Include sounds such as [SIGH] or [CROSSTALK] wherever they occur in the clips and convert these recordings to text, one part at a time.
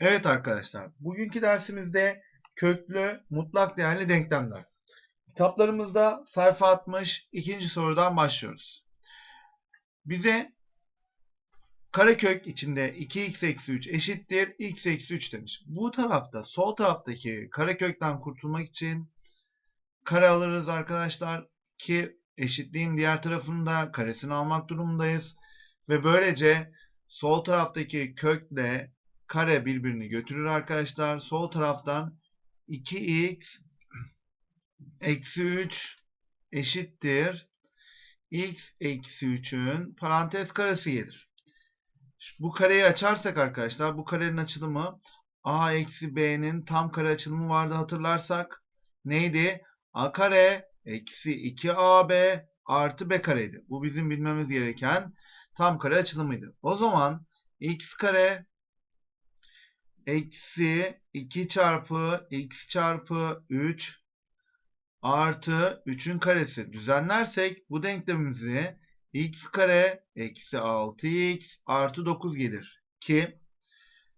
Evet arkadaşlar, bugünkü dersimizde köklü mutlak değerli denklemler. Kitaplarımızda sayfa 60 ikinci sorudan başlıyoruz. Bize karekök içinde 2x eksi 3 eşittir x eksi 3 demiş. Bu tarafta sol taraftaki karekökten kurtulmak için kare alırız arkadaşlar ki eşitliğin diğer tarafında karesini almak durumundayız. Ve böylece sol taraftaki kökle kare birbirini götürür arkadaşlar. Sol taraftan 2x eksi 3 eşittir x eksi 3'ün parantez karesi gelir. Bu kareyi açarsak arkadaşlar bu karenin açılımı a eksi b'nin tam kare açılımı vardı hatırlarsak. Neydi? a kare eksi 2ab artı b kareydi. Bu bizim bilmemiz gereken tam kare açılımıydı. O zaman x kare eksi 2 çarpı x çarpı 3 artı 3'ün karesi düzenlersek bu denklemimizi x kare eksi 6x artı 9 gelir. Ki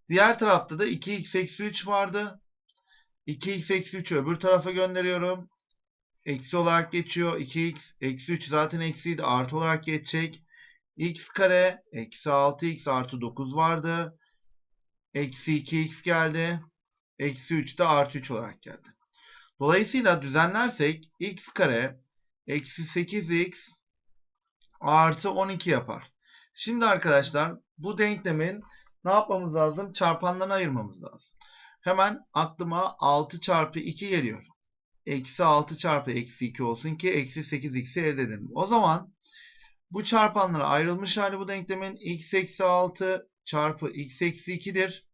diğer tarafta da 2x eksi 3 vardı. 2x eksi 3'ü öbür tarafa gönderiyorum. Eksi olarak geçiyor. 2x eksi 3 zaten eksiydi. Artı olarak geçecek. x kare eksi 6x artı 9 vardı. Eksi 2x geldi. Eksi 3 de artı 3 olarak geldi. Dolayısıyla düzenlersek x kare eksi 8x artı 12 yapar. Şimdi arkadaşlar bu denklemin ne yapmamız lazım? Çarpanlarını ayırmamız lazım. Hemen aklıma 6 çarpı 2 geliyor. Eksi 6 çarpı eksi 2 olsun ki eksi 8x'i elde edelim. O zaman bu çarpanlara ayrılmış hali bu denklemin x eksi 6 çarpı x eksi 2'dir.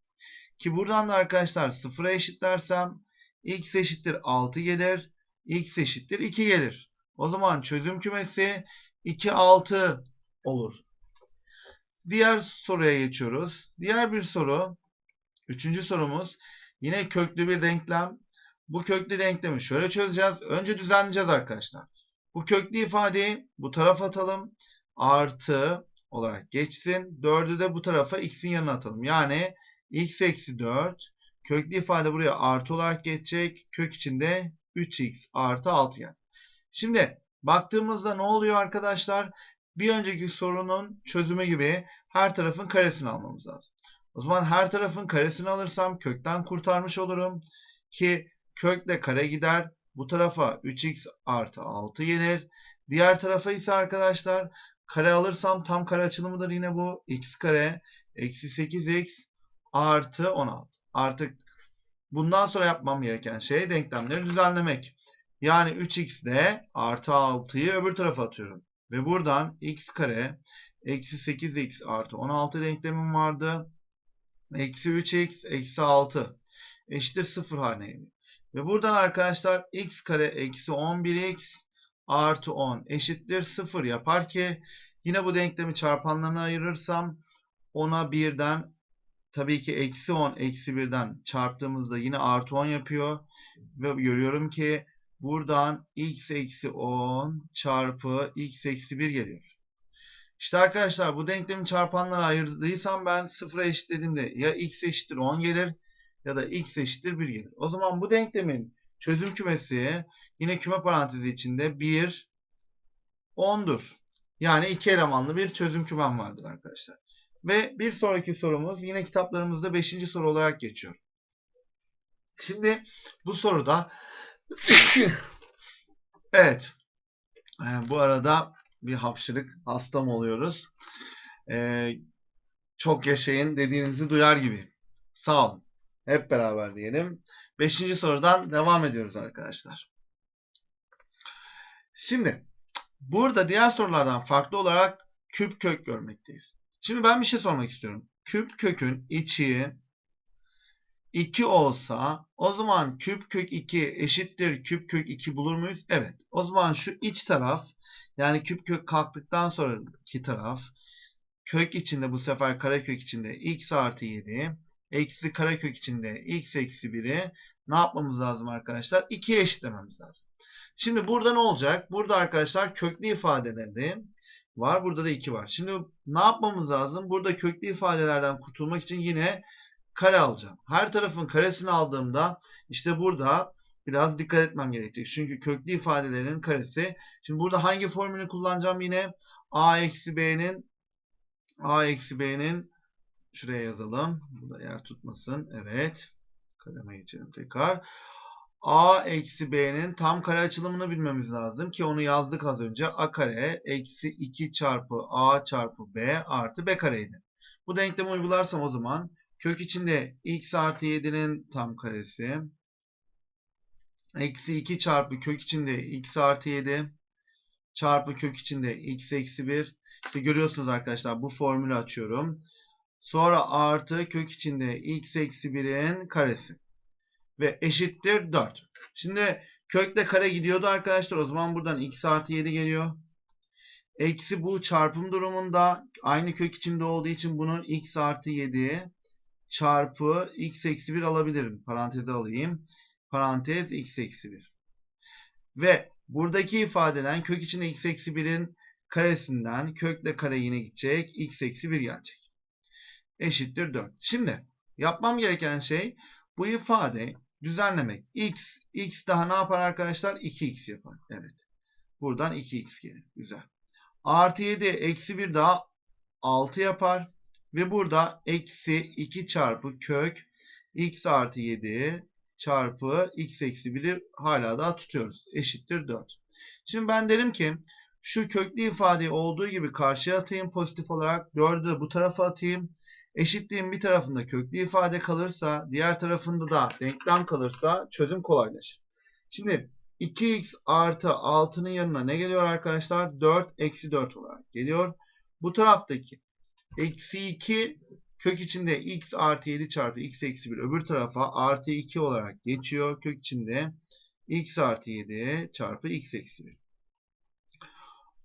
Ki buradan da arkadaşlar sıfıra eşitlersem x eşittir 6 gelir. x eşittir 2 gelir. O zaman çözüm kümesi 2, 6 olur. Diğer soruya geçiyoruz. Diğer bir soru. Üçüncü sorumuz. Yine köklü bir denklem. Bu köklü denklemi şöyle çözeceğiz. Önce düzenleyeceğiz arkadaşlar. Bu köklü ifadeyi bu tarafa atalım. Artı olarak geçsin. 4'ü de bu tarafa x'in yanına atalım. Yani x eksi 4 köklü ifade buraya artı olarak geçecek. Kök içinde 3x artı 6 yani. Şimdi baktığımızda ne oluyor arkadaşlar? Bir önceki sorunun çözümü gibi her tarafın karesini almamız lazım. O zaman her tarafın karesini alırsam kökten kurtarmış olurum. Ki kökle kare gider. Bu tarafa 3x artı 6 gelir. Diğer tarafa ise arkadaşlar kare alırsam tam kare açılımıdır yine bu. x kare eksi 8x artı 16. Artık bundan sonra yapmam gereken şey denklemleri düzenlemek. Yani 3x ile artı 6'yı öbür tarafa atıyorum. Ve buradan x kare eksi 8x artı 16 denklemim vardı. Eksi 3x eksi 6 eşittir 0 haline. Ve buradan arkadaşlar x kare eksi 11x artı 10 eşittir 0 yapar ki yine bu denklemi çarpanlarına ayırırsam 10'a 1'den tabii ki eksi 10 eksi 1'den çarptığımızda yine artı 10 yapıyor. Ve görüyorum ki buradan x eksi 10 çarpı x eksi 1 geliyor. İşte arkadaşlar bu denklemi çarpanlara ayırdıysam ben sıfıra eşitlediğimde ya x eşittir 10 gelir ya da x eşittir 1 gelir. O zaman bu denklemin çözüm kümesi yine küme parantezi içinde 1 10'dur. Yani iki elemanlı bir çözüm kümem vardır arkadaşlar. Ve bir sonraki sorumuz yine kitaplarımızda 5. soru olarak geçiyor. Şimdi bu soruda [COUGHS] evet bu arada bir hapşırık hastam oluyoruz. Ee, çok yaşayın dediğinizi duyar gibi. Sağ olun. Hep beraber diyelim. Beşinci sorudan devam ediyoruz arkadaşlar. Şimdi burada diğer sorulardan farklı olarak küp kök görmekteyiz. Şimdi ben bir şey sormak istiyorum. Küp kökün içi 2 olsa o zaman küp kök 2 eşittir küp kök 2 bulur muyuz? Evet. O zaman şu iç taraf yani küp kök kalktıktan sonraki taraf kök içinde bu sefer karekök içinde x artı 7 eksi karekök içinde x eksi 1'i ne yapmamız lazım arkadaşlar? 2'ye eşitlememiz lazım. Şimdi burada ne olacak? Burada arkadaşlar köklü ifadeleri var. Burada da 2 var. Şimdi ne yapmamız lazım? Burada köklü ifadelerden kurtulmak için yine kare alacağım. Her tarafın karesini aldığımda işte burada biraz dikkat etmem gerekecek. Çünkü köklü ifadelerin karesi. Şimdi burada hangi formülü kullanacağım yine? a eksi b'nin a eksi b'nin şuraya yazalım. Burada yer tutmasın. Evet. Kaleme geçelim tekrar. a eksi b'nin tam kare açılımını bilmemiz lazım ki onu yazdık az önce. a kare eksi 2 çarpı a çarpı b artı b kareydi. Bu denklemi uygularsam o zaman kök içinde x artı 7'nin tam karesi eksi 2 çarpı kök içinde x artı 7 çarpı kök içinde x eksi 1 işte görüyorsunuz arkadaşlar bu formülü açıyorum. Sonra artı kök içinde x eksi 1'in karesi. Ve eşittir 4. Şimdi kökle kare gidiyordu arkadaşlar. O zaman buradan x artı 7 geliyor. Eksi bu çarpım durumunda aynı kök içinde olduğu için bunu x artı 7 çarpı x eksi 1 alabilirim. Paranteze alayım. Parantez x eksi 1. Ve buradaki ifadeden kök içinde x eksi 1'in karesinden kökle kare yine gidecek. x eksi 1 gelecek. Eşittir 4. Şimdi yapmam gereken şey bu ifade düzenlemek. x, x daha ne yapar arkadaşlar? 2x yapar. Evet. Buradan 2x gelir. Güzel. Artı 7 eksi 1 daha 6 yapar. Ve burada eksi 2 çarpı kök x artı 7 çarpı x eksi 1'i hala daha tutuyoruz. Eşittir 4. Şimdi ben derim ki şu köklü ifadeyi olduğu gibi karşıya atayım pozitif olarak. 4'ü de bu tarafa atayım. Eşitliğin bir tarafında köklü ifade kalırsa diğer tarafında da denklem kalırsa çözüm kolaylaşır. Şimdi 2x artı 6'nın yanına ne geliyor arkadaşlar? 4 eksi 4 olarak geliyor. Bu taraftaki eksi 2 kök içinde x artı 7 çarpı x eksi 1 öbür tarafa artı 2 olarak geçiyor. Kök içinde x artı 7 çarpı x eksi 1.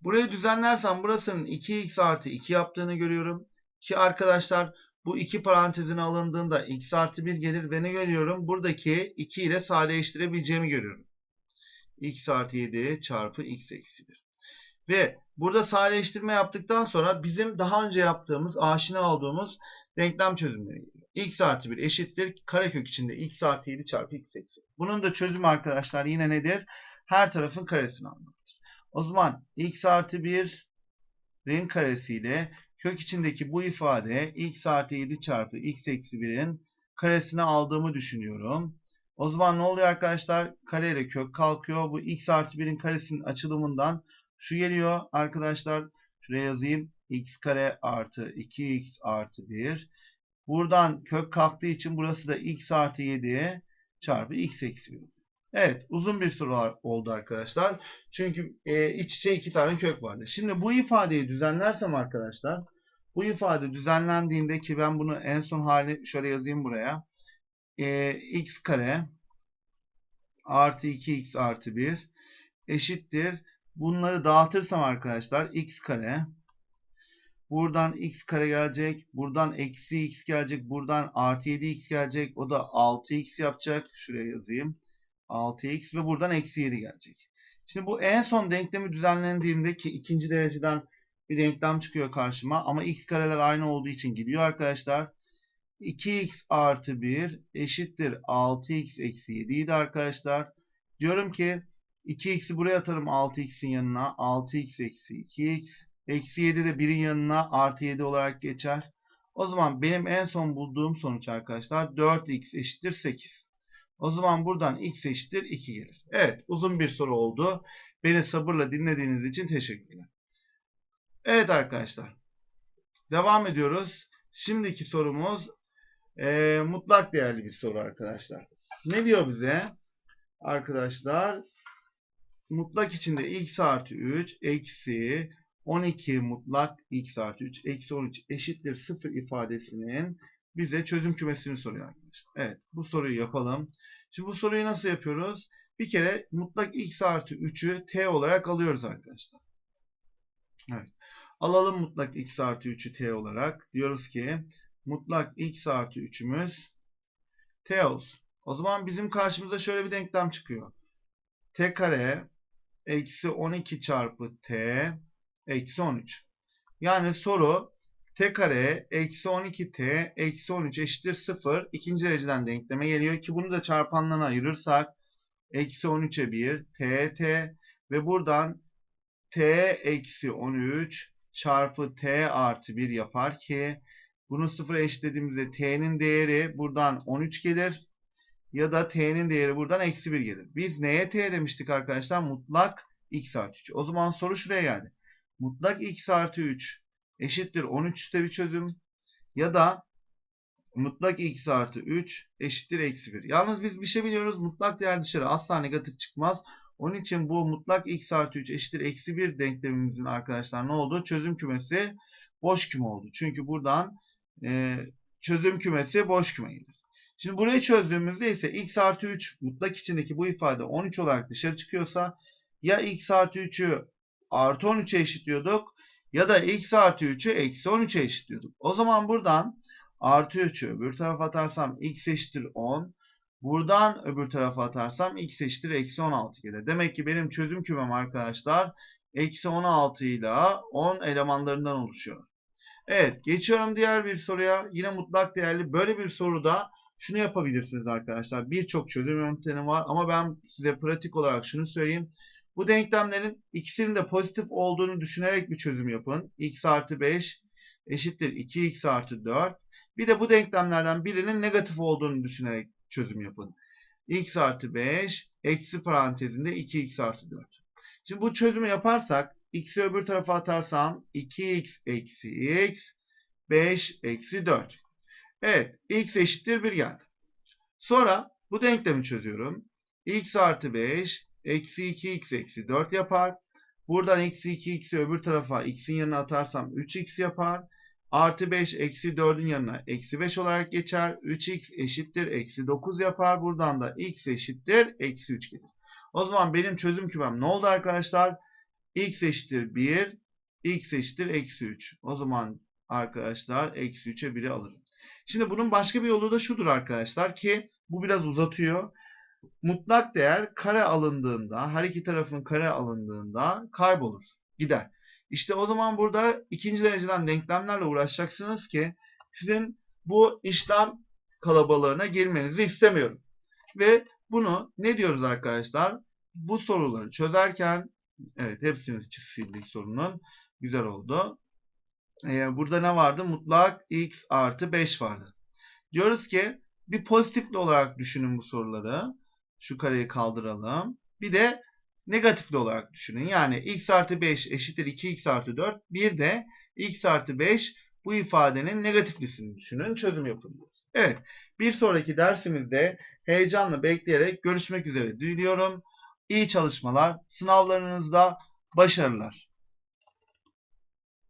Burayı düzenlersem burasının 2x artı 2 yaptığını görüyorum. Ki arkadaşlar bu iki parantezin alındığında x artı 1 gelir ve ne görüyorum? Buradaki 2 ile sadeleştirebileceğimi görüyorum. x artı 7 çarpı x eksi 1. Ve burada sadeleştirme yaptıktan sonra bizim daha önce yaptığımız, aşina olduğumuz denklem çözümleri geliyor. x artı 1 eşittir karekök içinde x artı 7 çarpı x eksi 1. Bunun da çözümü arkadaşlar yine nedir? Her tarafın karesini almaktır. O zaman x artı 1'in karesiyle kök içindeki bu ifade x artı 7 çarpı x eksi 1'in karesini aldığımı düşünüyorum. O zaman ne oluyor arkadaşlar? Kare ile kök kalkıyor. Bu x artı 1'in karesinin açılımından şu geliyor arkadaşlar. Şuraya yazayım. x kare artı 2x artı 1. Buradan kök kalktığı için burası da x artı 7 çarpı x eksi 1. Evet uzun bir soru oldu arkadaşlar. Çünkü e, iç içe iki tane kök vardı. Şimdi bu ifadeyi düzenlersem arkadaşlar. Bu ifade düzenlendiğinde ki ben bunu en son hali şöyle yazayım buraya. E, x kare artı 2x artı 1 eşittir. Bunları dağıtırsam arkadaşlar x kare buradan x kare gelecek. Buradan eksi x gelecek. Buradan artı 7x gelecek. O da 6x yapacak. Şuraya yazayım. 6x ve buradan eksi 7 gelecek. Şimdi bu en son denklemi düzenlendiğimde ki ikinci dereceden bir denklem çıkıyor karşıma. Ama x kareler aynı olduğu için gidiyor arkadaşlar. 2x artı 1 eşittir 6x eksi 7 idi arkadaşlar. Diyorum ki 2x'i buraya atarım 6x'in yanına. 6x eksi 2x. Eksi 7 de 1'in yanına artı 7 olarak geçer. O zaman benim en son bulduğum sonuç arkadaşlar 4x eşittir 8. O zaman buradan x eşittir 2 gelir. Evet uzun bir soru oldu. Beni sabırla dinlediğiniz için teşekkürler. Evet arkadaşlar. Devam ediyoruz. Şimdiki sorumuz e, mutlak değerli bir soru arkadaşlar. Ne diyor bize? Arkadaşlar mutlak içinde x artı 3 eksi 12 mutlak x artı 3 eksi 13 eşittir 0 ifadesinin bize çözüm kümesini soruyor arkadaşlar. Evet bu soruyu yapalım. Şimdi bu soruyu nasıl yapıyoruz? Bir kere mutlak x artı 3'ü t olarak alıyoruz arkadaşlar. Evet. Alalım mutlak x artı 3'ü t olarak. Diyoruz ki mutlak x artı 3'ümüz t olsun. O zaman bizim karşımıza şöyle bir denklem çıkıyor. t kare eksi 12 çarpı t eksi 13. Yani soru t kare eksi 12t eksi 13 eşittir 0. İkinci dereceden denkleme geliyor ki bunu da çarpanlarına ayırırsak eksi 13'e 1 t t ve buradan t eksi 13 çarpı t artı 1 yapar ki bunu sıfıra eşitlediğimizde t'nin değeri buradan 13 gelir ya da t'nin değeri buradan eksi 1 gelir. Biz neye t demiştik arkadaşlar? Mutlak x artı 3. O zaman soru şuraya geldi. Mutlak x artı 3 eşittir 13'te bir çözüm ya da mutlak x artı 3 eşittir eksi 1. Yalnız biz bir şey biliyoruz. Mutlak değer dışarı asla negatif çıkmaz. Onun için bu mutlak x artı 3 eşittir eksi 1 denklemimizin arkadaşlar ne oldu? Çözüm kümesi boş küme oldu. Çünkü buradan e, çözüm kümesi boş küme gelir. Şimdi burayı çözdüğümüzde ise x artı 3 mutlak içindeki bu ifade 13 olarak dışarı çıkıyorsa ya x artı 3'ü artı 13'e eşitliyorduk ya da x artı 3'ü eksi 13'e eşitliyorduk. O zaman buradan artı 3'ü öbür tarafa atarsam x eşittir 10. Buradan öbür tarafa atarsam x eşittir eksi 16 gelir. Demek ki benim çözüm kümem arkadaşlar eksi 16 ile 10 elemanlarından oluşuyor. Evet geçiyorum diğer bir soruya. Yine mutlak değerli böyle bir soruda şunu yapabilirsiniz arkadaşlar. Birçok çözüm yöntemi var ama ben size pratik olarak şunu söyleyeyim. Bu denklemlerin ikisinin de pozitif olduğunu düşünerek bir çözüm yapın. x artı 5 eşittir 2x artı 4. Bir de bu denklemlerden birinin negatif olduğunu düşünerek çözüm yapın. x artı 5 eksi parantezinde 2x artı 4. Şimdi bu çözümü yaparsak x'i öbür tarafa atarsam 2x eksi x 5 eksi 4. Evet x eşittir 1 geldi. Sonra bu denklemi çözüyorum. x artı 5 eksi 2x eksi 4 yapar. Buradan eksi 2x'i öbür tarafa x'in yanına atarsam 3x yapar. Artı 5 eksi 4'ün yanına eksi 5 olarak geçer. 3x eşittir eksi 9 yapar. Buradan da x eşittir eksi 3 gelir. O zaman benim çözüm kümem ne oldu arkadaşlar? x eşittir 1, x eşittir eksi 3. O zaman arkadaşlar eksi 3'e 1'i alırım. Şimdi bunun başka bir yolu da şudur arkadaşlar ki bu biraz uzatıyor. Mutlak değer kare alındığında, her iki tarafın kare alındığında kaybolur, gider. İşte o zaman burada ikinci dereceden denklemlerle uğraşacaksınız ki sizin bu işlem kalabalığına girmenizi istemiyorum. Ve bunu ne diyoruz arkadaşlar? Bu soruları çözerken evet hepsini sildik sorunun. Güzel oldu. Ee, burada ne vardı? Mutlak x artı 5 vardı. Diyoruz ki bir pozitifli olarak düşünün bu soruları. Şu kareyi kaldıralım. Bir de negatifli olarak düşünün. Yani x artı 5 eşittir 2x artı 4. Bir de x artı 5 bu ifadenin negatiflisini düşünün. Çözüm yapılmaz. Evet. Bir sonraki dersimizde heyecanla bekleyerek görüşmek üzere diliyorum. İyi çalışmalar. Sınavlarınızda başarılar.